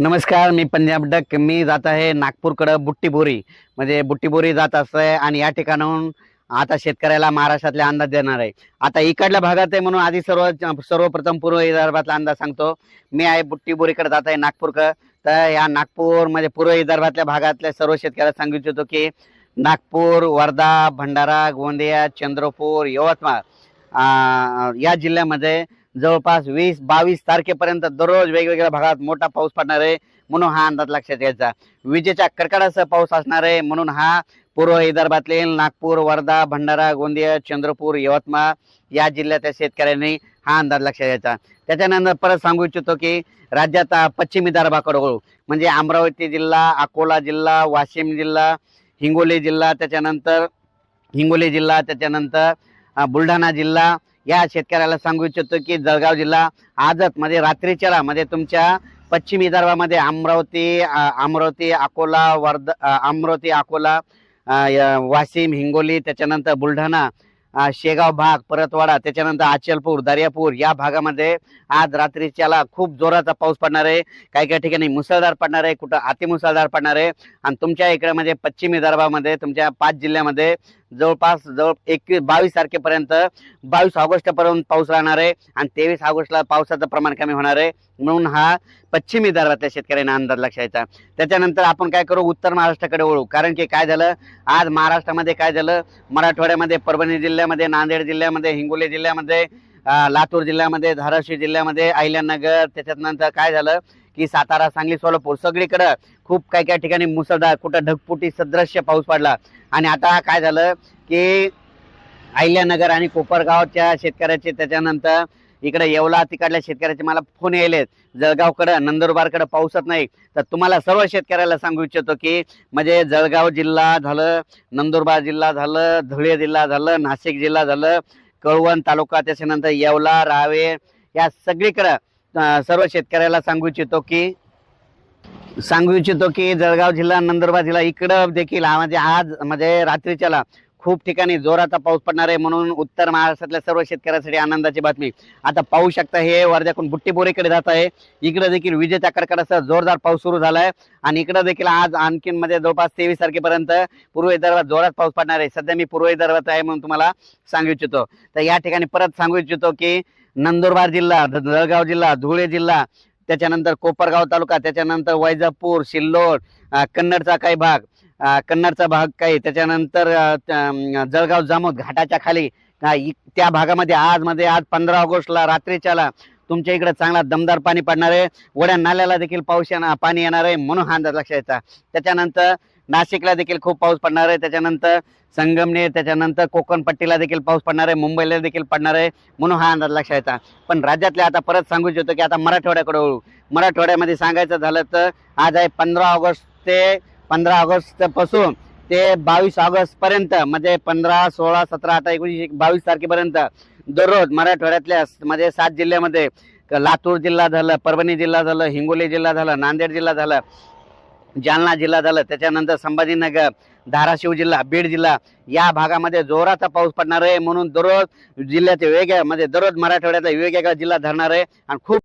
नमस्कार मी पंजाब डक. मी जात आहे नागपूरकडं बुट्टीबोरी. म्हणजे बुट्टीबोरी जात असतंय आणि या ठिकाणाहून आता शेतकऱ्याला महाराष्ट्रातले अंदाज देणार आहे. आता इकडल्या भागात आहे म्हणून आधी सर्व सर्वप्रथम पूर्व विदर्भातला अंदाज सांगतो. मी आहे बुट्टीबोरीकडे जात आहे नागपूरकडं. तर या नागपूर म्हणजे पूर्व विदर्भातल्या भागातल्या सर्व शेतकऱ्याला सांगू इच्छितो की नागपूर वर्धा भंडारा गोंदिया चंद्रपूर यवतमाळ या जिल्ह्यामध्ये जवळपास वीस बावीस तारखेपर्यंत दररोज वेगवेगळ्या भागात मोठा पाऊस पडणार आहे म्हणून हा अंदाज लक्षात घ्यायचा. विजेच्या कडकडासह पाऊस असणार आहे म्हणून हा पूर्व विदर्भातले नागपूर वर्धा भंडारा गोंदिया चंद्रपूर यवतमाळ या जिल्ह्यातल्या शेतकऱ्यांनी हा अंदाज लक्षात घ्यायचा. त्याच्यानंतर परत सांगू इच्छितो की राज्यात पश्चिम विदर्भाकडे वळू. म्हणजे अमरावती जिल्हा अकोला जिल्हा वाशिम जिल्हा हिंगोली जिल्हा त्याच्यानंतर हिंगोली जिल्हा त्याच्यानंतर बुलढाणा जिल्हा या शेतकऱ्याला सांगू इच्छितो की जळगाव जिल्हा आजच म्हणजे रात्रीच्याला म्हणजे तुमच्या पश्चिम विदर्भामध्ये अमरावती अमरावती अकोला वर्धा अमरावती अकोला वाशिम हिंगोली त्याच्यानंतर बुलढाणा शेगाव भाग परतवाडा त्याच्यानंतर अचलपूर दर्यापूर या भागामध्ये आज रात्रीच्याला खूप जोराचा पाऊस पडणार आहे. काही काही ठिकाणी मुसळधार पडणार आहे कुठं अतिमुसळधार पडणार आहे. आणि तुमच्या इकडे म्हणजे पश्चिम विदर्भामध्ये तुमच्या पाच जिल्ह्यामध्ये जवळपास जवळ एकवीस बावीस तारखेपर्यंत बावीस ऑगस्टपर्यंत पाऊस राहणार आहे आणि तेवीस ऑगस्टला पावसाचं प्रमाण कमी होणार आहे. म्हणून हा पश्चिम विदर्भातल्या शेतकऱ्यांना अंदाज लक्षायचा. त्याच्यानंतर आपण काय करू? उत्तर महाराष्ट्राकडे वळू. कारण की काय झालं? आज महाराष्ट्रामध्ये काय झालं? मराठवाड्यामध्ये परभणी जिल्ह्यामध्ये नांदेड जिल्ह्यामध्ये हिंगोली जिल्ह्यामध्ये लातूर जिल्ह्यामध्ये धाराशिव जिल्ह्यामध्ये अहिल्यानगर त्याच्यानंतर काय झालं? की सातारा सांगली सोलापूर सगळीकडं खूप काही काही ठिकाणी मुसळधार कुठं ढगपुटी सदृश्य पाऊस पडला. आणि आता काय झालं की अहिल्यानगर आणि कोपरगावच्या शेतकऱ्याचे त्याच्यानंतर इकडे येवला तिकडल्या शेतकऱ्याचे मला फोन यायलेत. जळगावकडं नंदुरबारकडं पाऊसच नाही. तर तुम्हाला सर्व शेतकऱ्याला सांगू इच्छितो की म्हणजे जळगाव जिल्हा झालं नंदुरबार जिल्हा झालं धुळे जिल्हा झालं नाशिक जिल्हा झालं कळवण तालुका त्याच्यानंतर येवला रावे या सगळीकडं सर्व शेतकऱ्याला सांगू इच्छितो की सांगू इच्छितो की जळगाव जिल्हा नंदुरबार जिल्हा इकडं देखील हा म्हणजे आज म्हणजे रात्रीच्याला खूप ठिकाणी जोराचा पाऊस पडणार आहे म्हणून उत्तर महाराष्ट्रातल्या सर्व शेतकऱ्यांसाठी आनंदाची बातमी. आता पाहू शकता हे वर्ध्याकडून बुट्टीबोरीकडे जात आहे. इकडे देखील विजेच्या कडकडासह जोरदार पाऊस सुरू झाला आहे आणि इकडे देखील आज आणखीन म्हणजे जवळपास तेवीस तारखेपर्यंत पूर्व विदर्भात जोरात पाऊस पडणार आहे. सध्या मी पूर्व विदर्भात आहे म्हणून तुम्हाला सांगू इच्छितो. तर या ठिकाणी परत सांगू इच्छितो की नंदुरबार जिल्हा ध- जळगाव जिल्हा धुळे जिल्हा त्याच्यानंतर कोपरगाव तालुका त्याच्यानंतर वैजापूर सिल्लोड कन्नडचा काही भाग कन्नडचा भाग काही त्याच्यानंतर जळगाव जामोद घाटाच्या खाली त्या भागामध्ये आज मध्ये आज पंधरा ऑगस्टला रात्रीच्याला तुमच्या इकडे चांगला दमदार पाणी पडणार आहे. वड्या नाल्याला देखील पाऊस येणार पाणी येणार आहे म्हणून हा अंदाज लक्षात यायचा त्याच्यानंतर नाशिकला देखील खूप पाऊस पडणार आहे. त्याच्यानंतर संगमनेर त्याच्यानंतर कोकणपट्टीला देखील पाऊस पडणार आहे. मुंबईला देखील पडणार आहे. म्हणून हा अंदाज लक्षात यायचा पण राज्यातले आता परत सांगू इच्छितो की आता मराठवाड्याकडे वळू. मराठवाड्यामध्ये सांगायचं झालं तर आज आहे पंधरा ऑगस्ट ते पंधरा ऑगस्टपासून ते बावीस ऑगस्टपर्यंत म्हणजे पंधरा सोळा सतरा अठरा एकोणीस बावीस तारखेपर्यंत दररोज मराठवाड्यातल्या म्हणजे सात जिल्ह्यामध्ये लातूर जिल्हा झालं परभणी जिल्हा झालं हिंगोली जिल्हा झालं नांदेड जिल्हा झालं. जालना जिल्हा झालं. त्याच्यानंतर संभाजीनगर धाराशिव जिल्हा बीड जिल्हा या भागामध्ये जोराचा पाऊस पडणार आहे. म्हणून दररोज जिल्ह्याच्या वेगळ्या म्हणजे दररोज मराठवाड्यातला वेगवेगळा जिल्हा धरणार आहे. आणि खूप